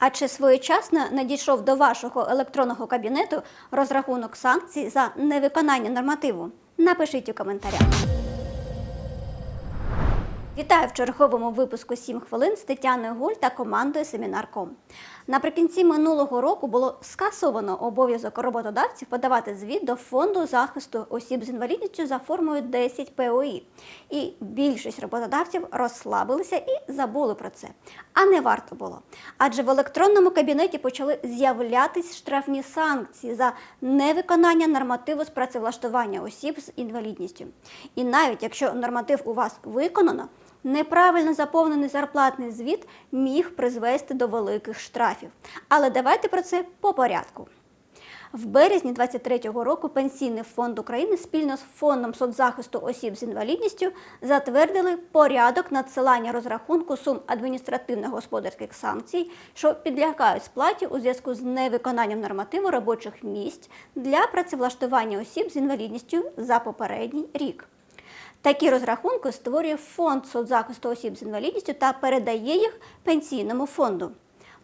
А чи своєчасно надійшов до вашого електронного кабінету розрахунок санкцій за невиконання нормативу? Напишіть у коментарях. Вітаю в черговому випуску «7 хвилин з Тетяною Гуль та командою Семінар.ком. Наприкінці минулого року було скасовано обов'язок роботодавців подавати звіт до фонду захисту осіб з інвалідністю за формою 10 ПОІ. І більшість роботодавців розслабилися і забули про це. А не варто було. Адже в електронному кабінеті почали з'являтись штрафні санкції за невиконання нормативу з працевлаштування осіб з інвалідністю. І навіть якщо норматив у вас виконано, Неправильно заповнений зарплатний звіт міг призвести до великих штрафів. Але давайте про це по порядку. В березні 2023 року Пенсійний фонд України спільно з фондом соцзахисту осіб з інвалідністю затвердили порядок надсилання розрахунку сум адміністративно-господарських санкцій, що підлягають сплаті у зв'язку з невиконанням нормативу робочих місць для працевлаштування осіб з інвалідністю за попередній рік. Такі розрахунки створює фонд соцзахисту осіб з інвалідністю та передає їх пенсійному фонду.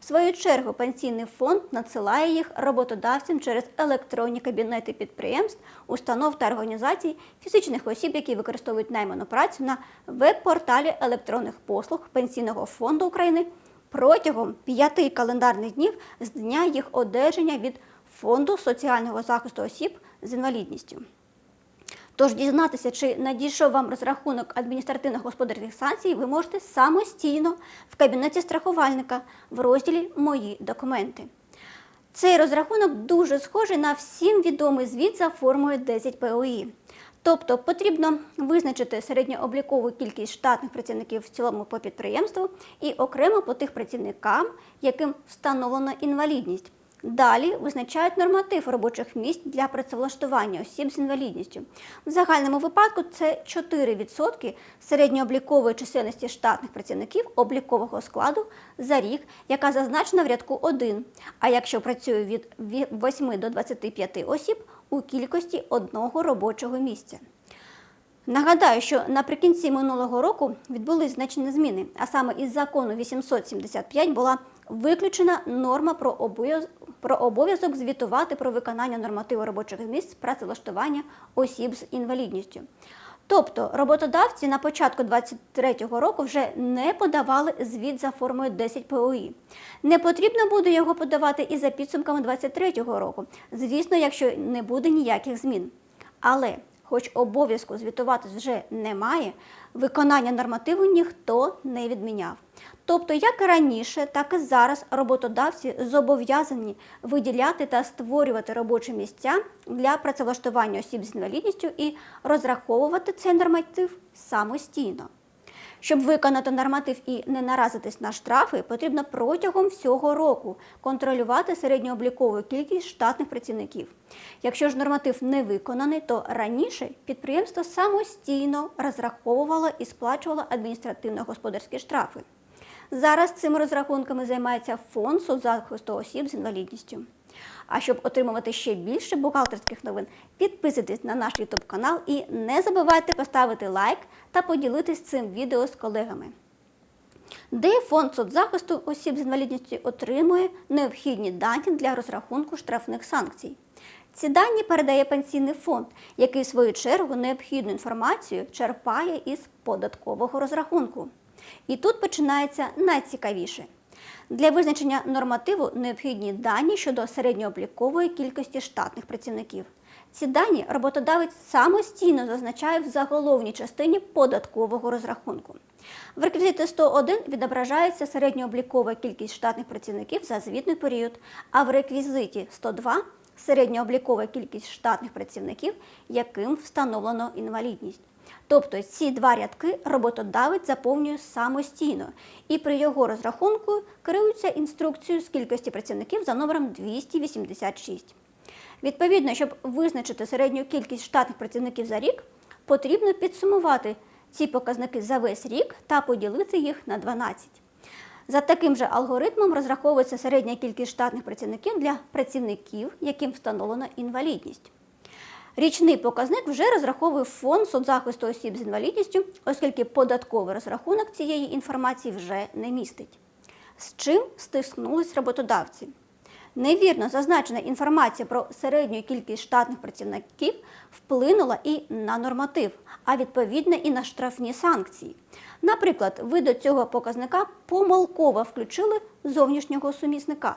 В свою чергу пенсійний фонд надсилає їх роботодавцям через електронні кабінети підприємств, установ та організацій фізичних осіб, які використовують найману працю на веб-порталі електронних послуг Пенсійного фонду України протягом п'яти календарних днів з дня їх одержання від Фонду соціального захисту осіб з інвалідністю. Тож дізнатися, чи надійшов вам розрахунок адміністративно-господарських санкцій, ви можете самостійно в кабінеті страхувальника в розділі Мої документи. Цей розрахунок дуже схожий на всім відомий звіт за формою 10 ПОІ. Тобто потрібно визначити середньооблікову кількість штатних працівників в цілому по підприємству і окремо по тих працівникам, яким встановлено інвалідність. Далі визначають норматив робочих місць для працевлаштування осіб з інвалідністю. В загальному випадку це 4% середньооблікової чисельності штатних працівників облікового складу за рік, яка зазначена в рядку 1. А якщо працює від 8 до 25 осіб у кількості одного робочого місця. Нагадаю, що наприкінці минулого року відбулись значні зміни, а саме із закону 875 була виключена норма про обов'язок звітувати про виконання нормативу робочих місць працевлаштування осіб з інвалідністю. Тобто роботодавці на початку 2023 року вже не подавали звіт за формою 10 ПОІ. Не потрібно буде його подавати і за підсумками 2023 року, звісно, якщо не буде ніяких змін. Але хоч обов'язку звітувати вже немає, виконання нормативу ніхто не відміняв. Тобто, як і раніше, так і зараз роботодавці зобов'язані виділяти та створювати робочі місця для працевлаштування осіб з інвалідністю і розраховувати цей норматив самостійно. Щоб виконати норматив і не наразитись на штрафи, потрібно протягом всього року контролювати середньооблікову кількість штатних працівників. Якщо ж норматив не виконаний, то раніше підприємство самостійно розраховувало і сплачувало адміністративно-господарські штрафи. Зараз цими розрахунками займається фонд соцзахисту осіб з інвалідністю. А щоб отримувати ще більше бухгалтерських новин, підписуйтесь на наш YouTube канал і не забувайте поставити лайк та поділитись цим відео з колегами. Де фонд соцзахисту осіб з інвалідністю отримує необхідні дані для розрахунку штрафних санкцій. Ці дані передає пенсійний фонд, який в свою чергу необхідну інформацію черпає із податкового розрахунку. І тут починається найцікавіше. Для визначення нормативу необхідні дані щодо середньооблікової кількості штатних працівників. Ці дані роботодавець самостійно зазначає в заголовній частині податкового розрахунку. В реквізиті 101 відображається середньооблікова кількість штатних працівників за звітний період, а в реквізиті 102 середньооблікова кількість штатних працівників, яким встановлено інвалідність. Тобто ці два рядки роботодавець заповнює самостійно і при його розрахунку керується інструкцією з кількості працівників за номером 286. Відповідно, щоб визначити середню кількість штатних працівників за рік, потрібно підсумувати ці показники за весь рік та поділити їх на 12. За таким же алгоритмом розраховується середня кількість штатних працівників для працівників, яким встановлена інвалідність. Річний показник вже розраховує фонд соцзахисту осіб з інвалідністю, оскільки податковий розрахунок цієї інформації вже не містить. з чим стиснулись роботодавці. Невірно зазначена інформація про середню кількість штатних працівників вплинула і на норматив, а відповідно і на штрафні санкції. Наприклад, ви до цього показника помилково включили зовнішнього сумісника.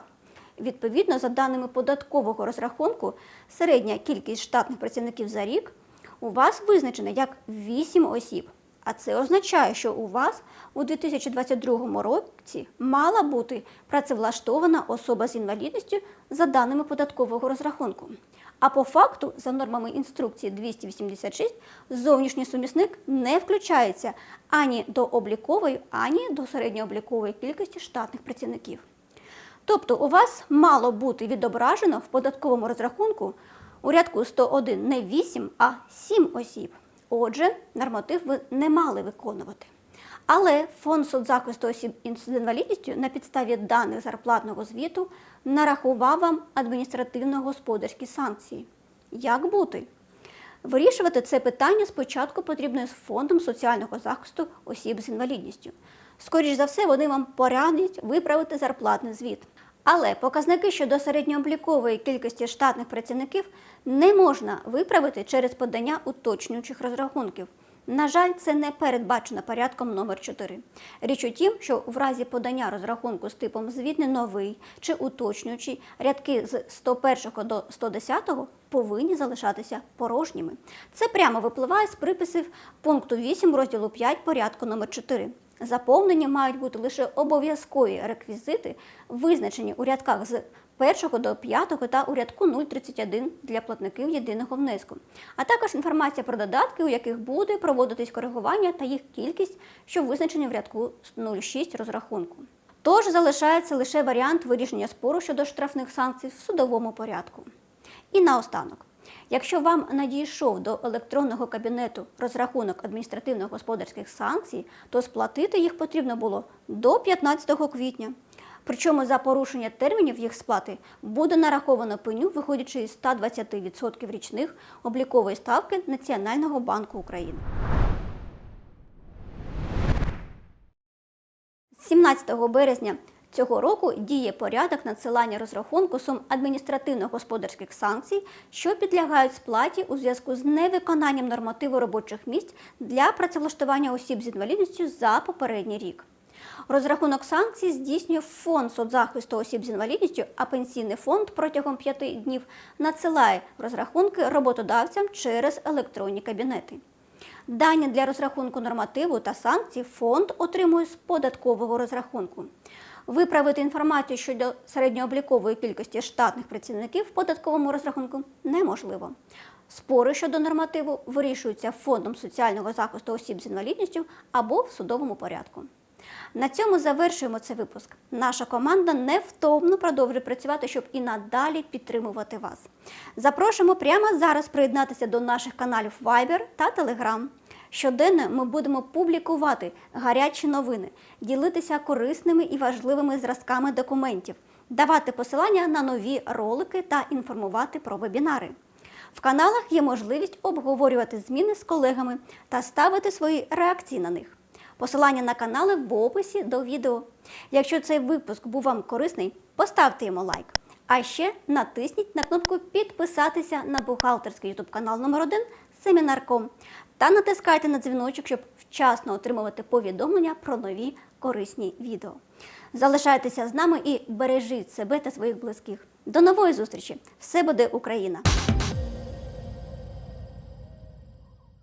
Відповідно, за даними податкового розрахунку, середня кількість штатних працівників за рік у вас визначена як 8 осіб. А це означає, що у вас у 2022 році мала бути працевлаштована особа з інвалідністю за даними податкового розрахунку. А по факту, за нормами інструкції 286, зовнішній сумісник не включається ані до облікової, ані до середньооблікової кількості штатних працівників. Тобто у вас мало бути відображено в податковому розрахунку у рядку 101 не 8, а 7 осіб. Отже, норматив ви не мали виконувати. Але фонд соцзахисту осіб з інвалідністю на підставі даних зарплатного звіту нарахував вам адміністративно-господарські санкції. Як бути? Вирішувати це питання спочатку потрібно з фондом соціального захисту осіб з інвалідністю. Скоріш за все, вони вам порадять виправити зарплатний звіт. Але показники щодо середньооблікової кількості штатних працівників не можна виправити через подання уточнюючих розрахунків. На жаль, це не передбачено порядком номер 4 Річ у тім, що в разі подання розрахунку з типом звітний новий чи уточнюючий рядки з 101 до 110 повинні залишатися порожніми. Це прямо випливає з приписів пункту 8 розділу 5 порядку номер 4 Заповнені мають бути лише обов'язкові реквізити, визначені у рядках з 1 до 5 та у рядку 031 для платників єдиного внеску, а також інформація про додатки, у яких буде проводитись коригування та їх кількість, що визначені в рядку 06 розрахунку. Тож залишається лише варіант вирішення спору щодо штрафних санкцій в судовому порядку. І наостанок. Якщо вам надійшов до електронного кабінету розрахунок адміністративно-господарських санкцій, то сплатити їх потрібно було до 15 квітня. Причому за порушення термінів їх сплати буде нараховано пеню, виходячи із 120% річних облікової ставки Національного банку України. 17 березня цього року діє порядок надсилання розрахунку сум адміністративно-господарських санкцій, що підлягають сплаті у зв'язку з невиконанням нормативу робочих місць для працевлаштування осіб з інвалідністю за попередній рік. Розрахунок санкцій здійснює фонд соцзахисту осіб з інвалідністю, а пенсійний фонд протягом п'яти днів надсилає розрахунки роботодавцям через електронні кабінети. Дані для розрахунку нормативу та санкцій фонд отримує з податкового розрахунку. Виправити інформацію щодо середньооблікової кількості штатних працівників в податковому розрахунку неможливо. Спори щодо нормативу вирішуються фондом соціального захисту осіб з інвалідністю або в судовому порядку. На цьому завершуємо цей випуск. Наша команда невтомно продовжує працювати, щоб і надалі підтримувати вас. Запрошуємо прямо зараз приєднатися до наших каналів Viber та Telegram. Щоденно ми будемо публікувати гарячі новини, ділитися корисними і важливими зразками документів, давати посилання на нові ролики та інформувати про вебінари. В каналах є можливість обговорювати зміни з колегами та ставити свої реакції на них. Посилання на канали в описі до відео. Якщо цей випуск був вам корисний, поставте йому лайк. А ще натисніть на кнопку Підписатися на бухгалтерський ютуб канал номер 1 Семінарком та натискайте на дзвіночок, щоб вчасно отримувати повідомлення про нові корисні відео. Залишайтеся з нами і бережіть себе та своїх близьких. До нової зустрічі! Все буде Україна!